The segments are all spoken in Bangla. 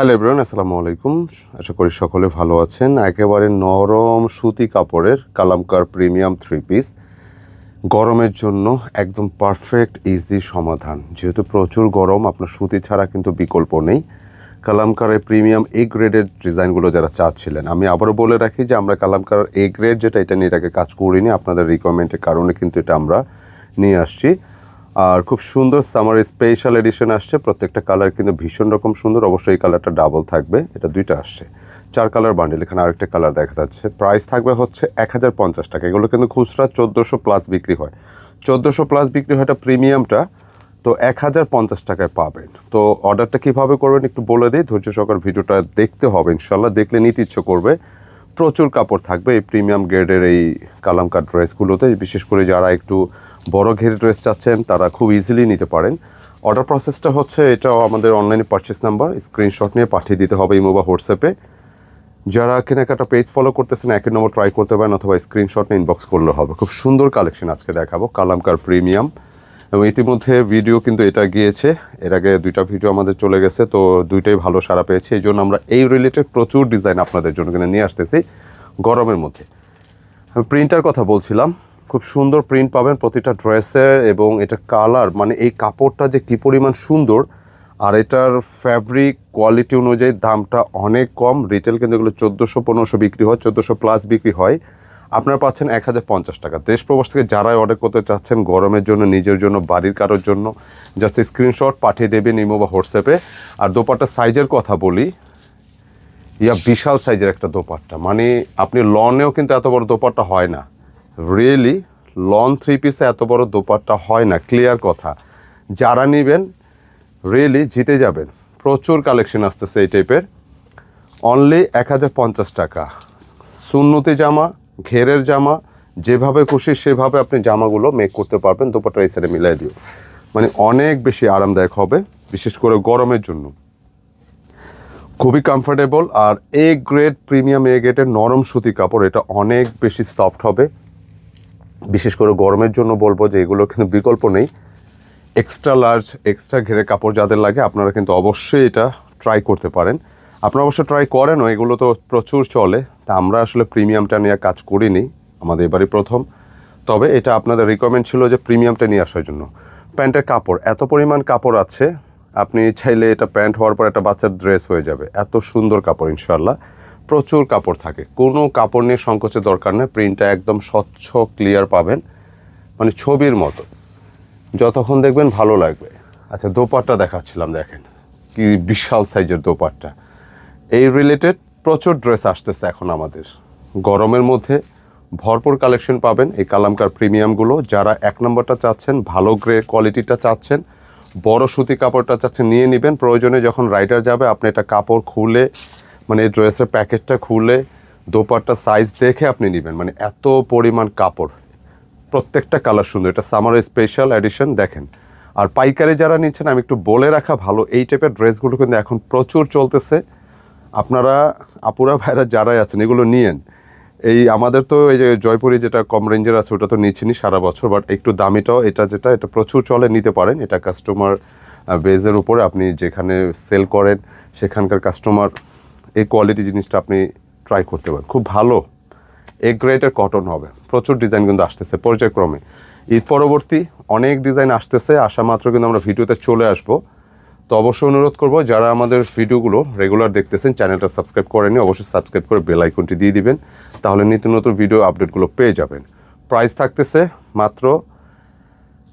হ্যালো এভরিওয়ান আসসালামু আলাইকুম। আশা করি সকলে ভালো আছেন। একেবারে নরম সুতি কাপড়ের কালামকার প্রিমিয়াম থ্রি পিস গরমের জন্য একদম পারফেক্ট ইজি সমাধান। যেহেতু প্রচুর গরম, আপনার সুতি ছাড়া কিন্তু বিকল্প নেই। কালামকারের প্রিমিয়াম এ গ্রেডের ডিজাইনগুলো যারা চাচ্ছিলেন, আমি আবারও বলে রাখি যে আমরা কালামকার এ গ্রেড যেটা এটা নিয়ে এটাকে কাজ করিনি। আপনাদের রিকোয়ারমেন্টের কারণে কিন্তু এটা আমরা নিয়ে আসছি। আর খুব সুন্দর সামার স্পেশাল এডিশন আসছে। প্রত্যেকটা কালার কিন্তু ভীষণ রকম সুন্দর। অবশ্যই কালারটা ডাবল থাকবে। এটা দুইটা আসছে। চার কালার বান্ডেল এখানে আরেকটা কালার দেখা যাচ্ছে। প্রাইস থাকবে হচ্ছে এক হাজার পঞ্চাশ টাকা। এগুলো কিন্তু খুচরা চোদ্দোশো প্লাস বিক্রি হয়। চোদ্দোশো প্লাস বিক্রি হয় এটা প্রিমিয়ামটা তো এক হাজার পঞ্চাশ টাকায় পাবেন। তো অর্ডারটা কীভাবে করবেন একটু বলে দিই। ধৈর্য সহকার ভিডিওটা দেখতে হবে। ইনশাল্লাহ দেখলে নিতে ইচ্ছে করবে। প্রচুর কাপড় থাকবে। এই প্রিমিয়াম গ্রেডের এই কালামকার ড্রেসগুলোতে বিশেষ করে যারা একটু বড় ঘের ড্রেস চাচ্ছেন, তারা খুব ইজিলি নিতে পারেন। অর্ডার প্রসেসটা হচ্ছে, এটাও আমাদের অনলাইনে পারচেস নাম্বার স্ক্রিনশট নিয়ে পাঠিয়ে দিতে হবে ইমো বা হোয়াটসঅ্যাপে। যারা কেনাকাটা পেজ ফলো করতেছেন একই নম্বর ট্রাই করতে পারেন, অথবা স্ক্রিনশট নিয়ে ইনবক্স করলে হবে। খুব সুন্দর কালেকশন আজকে দেখাবো কালামকার প্রিমিয়াম এবং ইতিমধ্যে ভিডিও কিন্তু এটা গিয়েছে। এর আগে দুইটা ভিডিও আমাদের চলে গেছে, তো দুইটাই ভালো সারা পেয়েছে। এই জন্য আমরা এই রিলেটেড প্রচুর ডিজাইন আপনাদের জন্য কিন্তু নিয়ে আসতেছি গরমের মধ্যে। আমি প্রিন্টার কথা বলছিলাম, খুব সুন্দর প্রিন্ট পাবেন প্রতিটা ড্রেসের এবং এটা কালার মানে এই কাপড়টা যে কী পরিমাণ সুন্দর, আর এটার ফ্যাব্রিক কোয়ালিটি অনুযায়ী দামটা অনেক কম। রিটেল কিন্তু এগুলো চোদ্দোশো পনেরোশো বিক্রি হয়, চোদ্দোশো প্লাস বিক্রি হয়। আপনারা পাচ্ছেন এক হাজার পঞ্চাশ টাকা। দেশ প্রবাস থেকে যারাই অর্ডার করতে চাচ্ছেন, গরমের জন্য, নিজের জন্য, বাড়ির কারোর জন্য জাস্ট স্ক্রিনশট পাঠিয়ে দেবেন ইমো বা হোয়াটসঅ্যাপে আর দোপাট্টা সাইজের কথা বলি, ইয়া বিশাল সাইজের একটা দোপাট্টা। মানে আপনি লনেও কিন্তু এত বড় দোপাট্টা হয় না। রিয়েলি লন থ্রি পিসে এত বড় দোপাট্টা হয় না। ক্লিয়ার কথা। যারা নেবেন রিয়েলি জিতে যাবেন। প্রচুর কালেকশন আসতেছে এই টাইপের অনলি এক হাজার পঞ্চাশ টাকা। সুন্নতি জামা ঘেরের জামা, যেভাবে খুশি সেভাবে আপনি জামাগুলো মেক করতে পারবেন, দোপাট্টা এই সাইডে মিলাই দিও। মানে অনেক বেশি আরামদায়ক হবে, বিশেষ করে গরমের জন্য। খুবই কমফোর্টেবল আর এ গ্রেড প্রিমিয়াম এ গ্রেডের নরম সুতি কাপড়, এটা অনেক বেশি সফট হবে। বিশেষ করে গরমের জন্য বলব যে এগুলোর কিন্তু বিকল্প নেই। এক্সট্রা লার্জ এক্সট্রা ঘেরে কাপড় যাদের লাগে, আপনারা কিন্তু অবশ্যই এটা ট্রাই করতে পারেন। আপনারা অবশ্য ট্রাই করেনও, এগুলো তো প্রচুর চলে। তা আমরা আসলে প্রিমিয়ামটা নিয়ে কাজ করিনি, আমাদের এবারই প্রথম। তবে এটা আপনাদের রিকমেন্ড ছিল যে প্রিমিয়ামটা নিয়ে আসার জন্য। প্যান্টের কাপড়, এত পরিমাণ কাপড় আছে, আপনি চাইলে এটা প্যান্ট হওয়ার পর একটা বাচ্চার ড্রেস হয়ে যাবে। এত সুন্দর কাপড় ইনশাল্লাহ প্রচুর কাপড় থাকে। কোনো কাপড় নিয়ে সংকোচের দরকার নেই প্রিন্টটা একদম স্বচ্ছ ক্লিয়ার পাবেন। মানে ছবির মতো। যতক্ষণ দেখবেন ভালো লাগবে। আচ্ছা দোপাট্টা দেখাচ্ছিলাম, দেখেন। কি বিশাল সাইজের দোপাট্টা। এই রিলেটেড প্রচুর ড্রেস আসতেছে এখন আমাদের। গরমের মধ্যে ভরপুর কালেকশন পাবেন এই কালামকার প্রিমিয়ামগুলো যারা এক নম্বরটা চাচ্ছেন, ভালো গ্রে কোয়ালিটিটা চাচ্ছেন, বড় সুতি কাপড়টা চাচ্ছেন, নিয়ে নেবেন। প্রয়োজনে যখন রাইডার যাবে, আপনি এটা কাপড় খুলে মানে এই ড্রেসের প্যাকেটটা খুলে, দোপাট্টা সাইজ দেখে আপনি নেবেন। মানে এত পরিমাণ কাপড়। প্রত্যেকটা কালার সুন্দর। এটা সামার স্পেশাল এডিশন দেখেন। আর পাইকারি যারা নিচ্ছেন, আমি একটু বলে রাখা ভালো, এই টাইপের ড্রেসগুলো কিন্তু এখন প্রচুর চলতেছে। আপনারা, আপুরা ভাইরা যারাই আছেন, এগুলো নিয়েন। এই আমাদের তো এই যে জয়পুরি যেটা কম রেঞ্জের আছে, ওটা তো নিচ্ছিনি সারা বছর বাট একটু দামিটাও, এটা যেটা, এটা প্রচুর চলে, নিতে পারেন। এটা কাস্টমার বেজের উপরে আপনি যেখানে সেল করেন, সেখানকার কাস্টমার এই কোয়ালিটি জিনিসটা আপনি ট্রাই করতে পারেন। খুব ভালো। এ গ্রেডের কটন হবে। প্রচুর ডিজাইন কিন্তু আসতেছে পর্যায়ক্রমে। ঈদ পরবর্তী অনেক ডিজাইন আসতেছে আসা মাত্র কিন্তু আমরা ভিডিওতে চলে আসব। তো অবশ্যই অনুরোধ করব, যারা আমাদের ভিডিওগুলো রেগুলার দেখতেছেন চ্যানেলটা সাবস্ক্রাইব করেনি অবশ্যই সাবস্ক্রাইব করে বেল আইকনটি দিয়ে দিবেন, তাহলে নিত্য নতুন ভিডিও আপডেটগুলো পেয়ে যাবেন। প্রাইস থাকতেছে মাত্র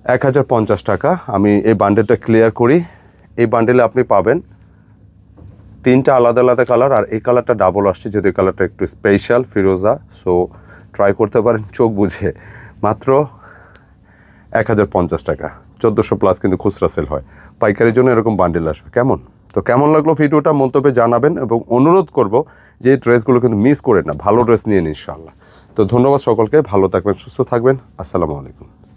এক হাজার পঞ্চাশ টাকা। আমি এই বান্ডেলটা ক্লিয়ার করি। এই বান্ডেলে আপনি পাবেন তিনটা আলাদা আলাদা কালার আর এই কালারটা ডাবল আসছে যদি কালারটা একটু স্পেশাল ফিরোজা সো ট্রাই করতে পারেন, চোখ বুঝে। মাত্র এক হাজার পঞ্চাশ টাকা। চোদ্দোশো প্লাস কিন্তু খুচরা সেল হয়। পাইকারির জন্য এরকম বান্ডেল আসবে। কেমন? তো কেমন লাগল ভিডিওটা মন্তব্যে জানাবেন এবং অনুরোধ করব যে ড্রেসগুলো কিন্তু মিস করেন না, ভালো ড্রেস নিয়ে নিন ইনশাআল্লাহ। তো ধন্যবাদ সকলকে, ভালো থাকবেন, সুস্থ থাকবেন, আসসালামু আলাইকুম।